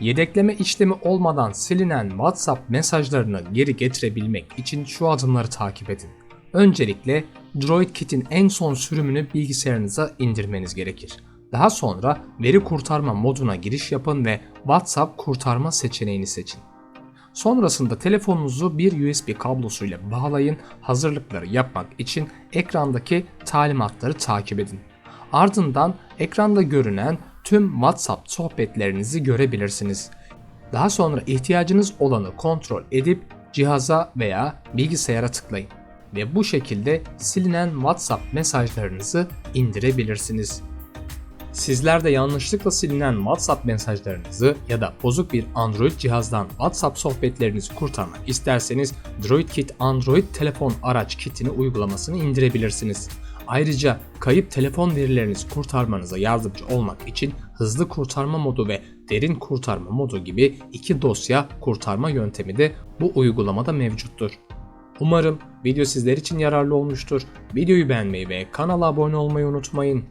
Yedekleme işlemi olmadan silinen WhatsApp mesajlarını geri getirebilmek için şu adımları takip edin. Öncelikle DroidKit'in en son sürümünü bilgisayarınıza indirmeniz gerekir. Daha sonra veri kurtarma moduna giriş yapın ve WhatsApp kurtarma seçeneğini seçin. Sonrasında telefonunuzu bir USB kablosuyla bağlayın. Hazırlıkları yapmak için ekrandaki talimatları takip edin. Ardından ekranda görünen tüm WhatsApp sohbetlerinizi görebilirsiniz. Daha sonra ihtiyacınız olanı kontrol edip cihaza veya bilgisayara tıklayın ve bu şekilde silinen WhatsApp mesajlarınızı indirebilirsiniz. Sizler de yanlışlıkla silinen WhatsApp mesajlarınızı ya da bozuk bir Android cihazdan WhatsApp sohbetlerinizi kurtarmak isterseniz DroidKit Android telefon araç kitini uygulamasını indirebilirsiniz. Ayrıca kayıp telefon verilerinizi kurtarmanıza yardımcı olmak için hızlı kurtarma modu ve derin kurtarma modu gibi iki dosya kurtarma yöntemi de bu uygulamada mevcuttur. Umarım video sizler için yararlı olmuştur. Videoyu beğenmeyi ve kanala abone olmayı unutmayın.